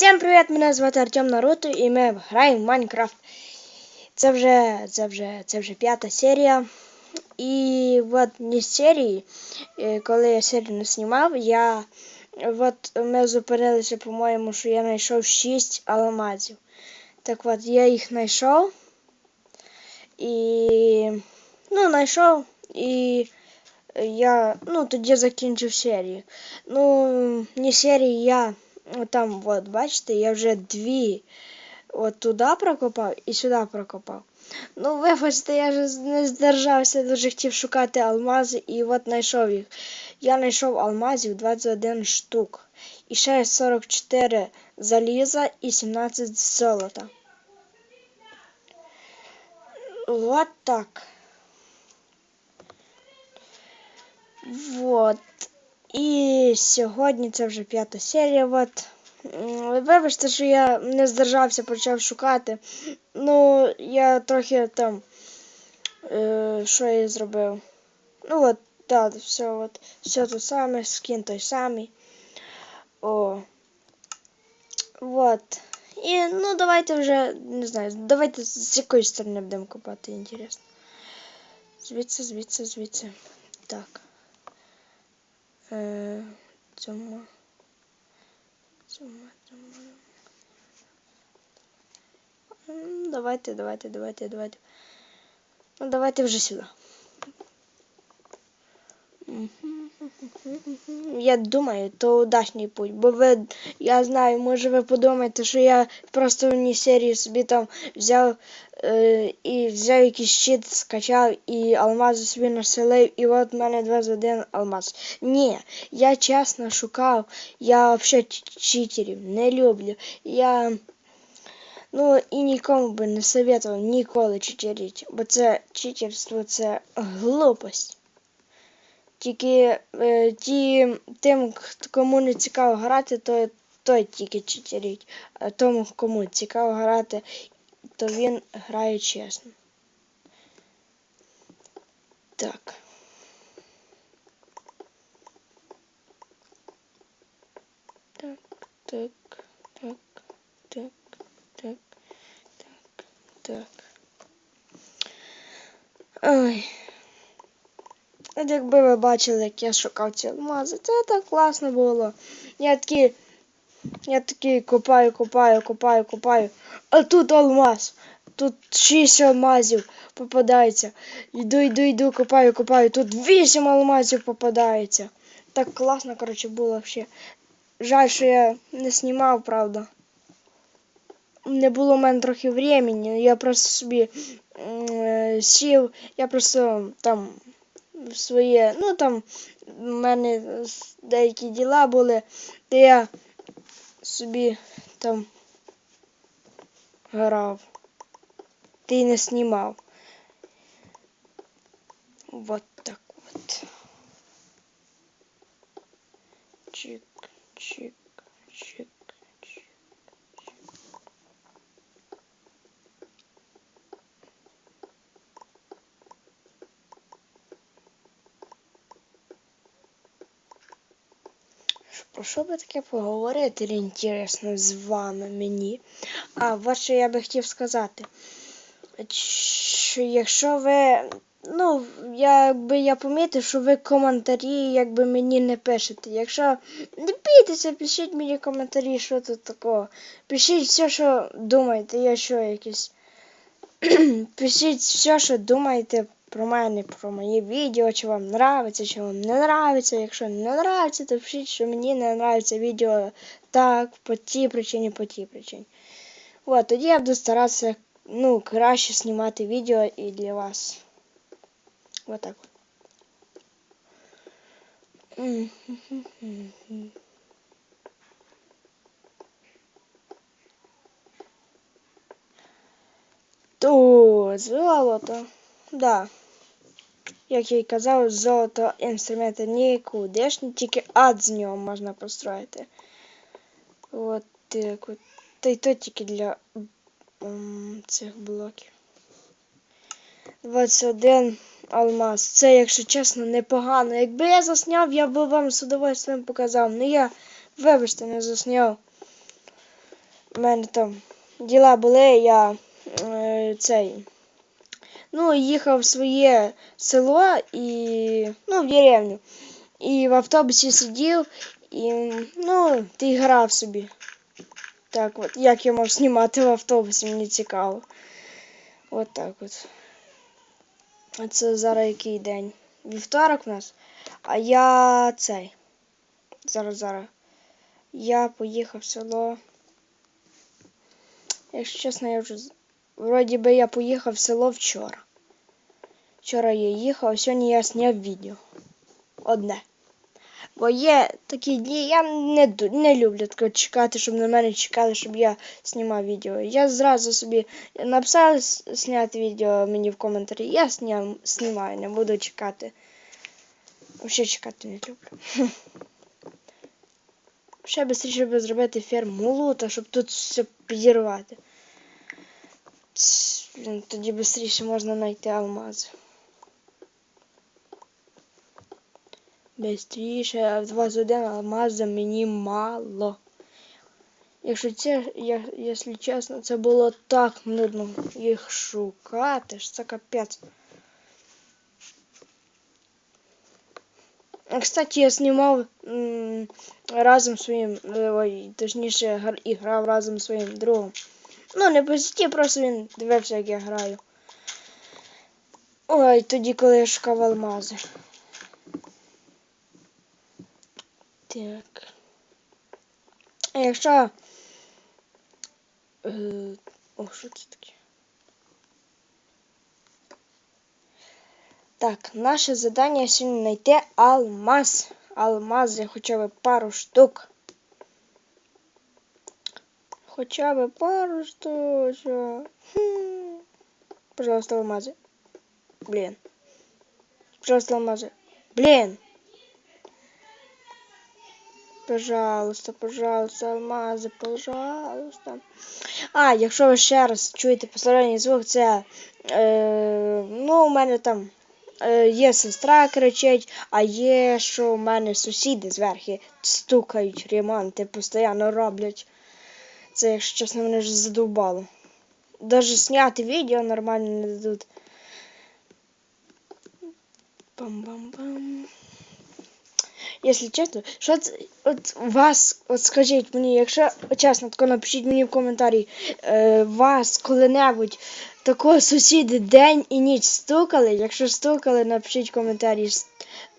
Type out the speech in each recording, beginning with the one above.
Всім привіт! Мене звати Артем Наруто і ми граємо в Майнкрафт. Це вже, це вже, це вже п'ята серія. І не з серії, е, коли я серію не знімав, я от ми зупинилися, по-моєму, що я знайшов 6 алмазів. Так от, я їх знайшов. І ну, знайшов і я ну, тоді закінчив серію. Ну, не серію я там, от, бачите, я вже дві от туди прокопав і сюди прокопав. Ну, вибачте, я ж не здержався, дуже хотів шукати алмази і от знайшов їх. Я знайшов алмазів 21 штук. І ще 44 заліза і 17 золота. Вот так. Вот. І сьогодні це вже п'ята серія. От. Вибачте, що я не здержався, почав шукати. Ну, я трохи там. Е, що я зробив? Ну от, так, все, от, все те саме, скін той самий. О. Вот. І ну давайте вже, не знаю, давайте з якої сторони будемо копати, інтересно. Звідси, звідси, звідси. Так. Е, цьому. Цьому, цьому. Давайте, давайте, давайте, давайте. Ну, давайте вже сюди. Я думаю, то удачний путь, бо ви, я знаю, може ви подумаєте, що я просто в ній серії собі там взяв е, і взяв якийсь щит, скачав і алмази собі населив, і от в мене 21 алмаз. Ні, я чесно шукав, я взагалі читерів не люблю. Я ну і нікому би не советував ніколи читерити, бо це читерство це глупость. Тільки е, ті, тим, кому не цікаво грати, то той тільки читерить. А тому, кому цікаво грати, то він грає чесно. Так. Так, так, так, так, так, так, так. Ой. От якби ви бачили, як я шукав ці алмази, це так класно було. Я такий, я такий копаю, копаю, копаю, копаю. А тут алмаз. Тут шість алмазів попадається. Йду, йду, йду, копаю, копаю. Тут вісім алмазів попадається. Так класно, коротше, було взагалі. Жаль, що я не знімав, правда. Не було в мене трохи времени. Я просто собі е, сів, я просто там своє, ну там в мене деякі діла були, де я собі там грав. Ти не знімав. Вот так от. Чик, чик, чик. Про що би таке поговорити інтересно з вами мені? А, от що я би хотів сказати. Що якщо ви. Ну, якби я помітив, що ви коментарі якби мені не пишете. Якщо не бійтеся, пишіть мені коментарі, що тут такого. Пишіть все, що думаєте, я що якийсь. Пишіть все, що думаєте про мене, про мої відео, чи вам нравиться, чи вам не нравиться. Якщо не нравиться, то пишіть, що мені не нравиться відео так, по тій причині, по тій причині. От, тоді я буду старатися ну, краще знімати відео і для вас. Вот так от. То золото. Да. Як я й казав, золото інструменти нікудишні, тільки ад з нього можна построїти. От так от. Та й то тільки для м, цих блоків. 21 алмаз. Це, якщо чесно, непогано. Якби я засняв, я би вам з удовольствием показав. Ну я, вибачте, не засняв. в мене там діла були, я е, цей. Ну, їхав в своє село і. ну, в деревню. І в автобусі сидів і ну, ти грав собі. Так от, як я можу знімати в автобусі, мені цікаво. От так от. А це зараз який день? Вівторок у нас. А я цей. Зараз, зараз. Я поїхав в село. Якщо чесно, я вже. Вроді би я поїхав в село вчора. Вчора я їхав, сьогодні я зняв відео. Одне. Бо є такі дні, я не, не люблю тако чекати, щоб на мене чекали, щоб я знімав відео. Я зразу собі написав зняти відео мені в коментарі. Я сняв, знімаю, не буду чекати. Взагалі чекати не люблю. Ще швидше би зробити ферму лута, щоб тут все підірвати. Тоді швидше можна знайти алмази. Бистріше, в 21 алмаза мені мало. Якщо це, я, якщо чесно, це було так нудно їх шукати, ж це капець. Кстати, я знімав разом своїм, е, точніше, і грав разом своїм другом. Ну, не по сіті, просто він дивився, як я граю. Ой, тоді, коли я шукав алмази. Так. А якщо. Е, О, що це таке? Так, наше завдання сьогодні знайти алмаз. Алмази хоча б пару штук. Хоча б пару штучок. Хм. Пожалуйста, алмази. Блин. Пожалуйста, алмази. Блин. Пожалуйста, пожалуйста, алмази, пожалуйста. А, якщо ви ще раз чуєте посторонній звук, це е, ну, у мене там е, є сестра кричить, а є, що у мене сусіди зверху стукають, ремонти постійно роблять. Це, якщо чесно, мене вже задовбало. Даже зняти відео нормально не дадуть. Бам-бам-бам. Якщо чесно, що це от вас, от скажіть мені, якщо чесно, тако напишіть мені в коментарі, е, вас коли-небудь такого сусіди день і ніч стукали. Якщо стукали, напишіть в коментарі.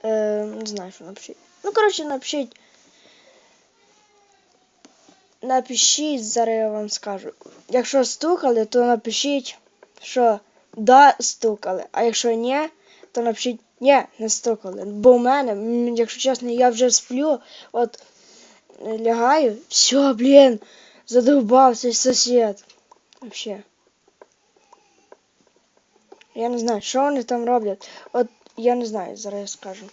Е, не знаю, що напишіть. Ну, коротше, напишіть. Напишіть, зараз я вам скажу. Якщо стукали, то напишіть, що да, стукали. А якщо ні, то напишіть ні, не стукали. Бо у мене, якщо чесно, я вже сплю, от лягаю, все, блін, задовбався сусід. Вообще. Я не знаю, що вони там роблять. От я не знаю, зараз я скажу.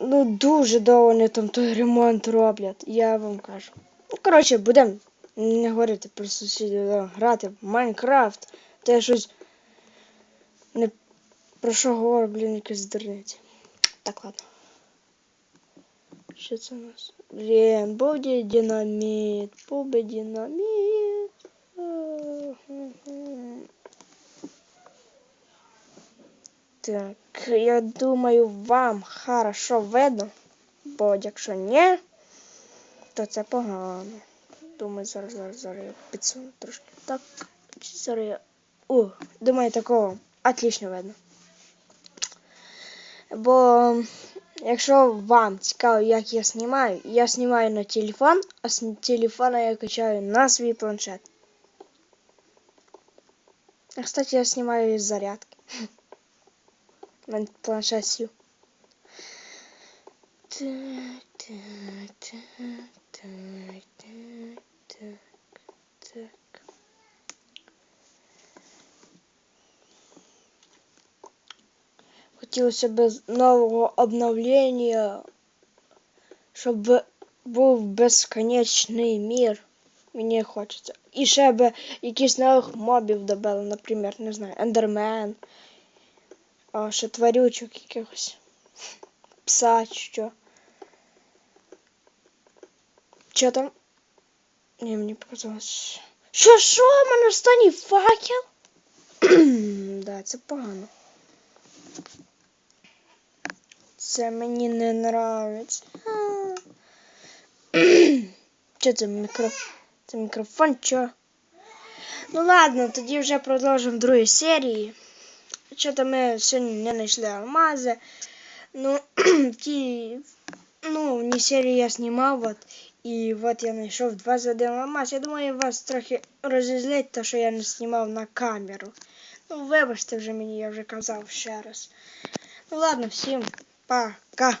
Ну, дуже довго вони там той ремонт роблять, я вам кажу. Ну, коротше, будемо не говорити про сусідів, а грати в Майнкрафт. То я щось не про що говорю, блін, якась дурниця. Так, ладно. Що це у нас? Блін, буде динаміт, буде динаміт. Так, я думаю, вам хорошо видно, бо якщо ні, то це погано. Думаю, зараз, зараз, зараз я підсуну трошки. Так, зараз я. О, думаю, такого отлично видно. Бо якщо вам цікаво, як я знімаю, я знімаю на телефон, а з телефона я качаю на свій планшет. А, кстати, я знімаю із зарядки. У мене планшет сів. Так, так, так, так, так, так, так. Хотілося б нового обновлення, щоб був безконечний мір. Мені хочеться. І ще б якісь нових мобів добили, наприклад, не знаю, ендермен. А ще тварючок якихось. Пса чи що. Що там? Ні, мені показалось. Що, що? У мене останній факел? да, це погано. Це мені не нравиться. Що це мікро... Це мікрофон, що? Ну ладно, тоді вже продовжимо в серії. Що-то ми сьогодні не знайшли алмази. Ну, ті, ну, в серії я знімав, от, і от я знайшов два за один алмаз. Я думаю, вас трохи розізлить, то, що я не знімав на камеру. Ну, вибачте вже мені, я вже казав ще раз. Ну ладно, всім пока.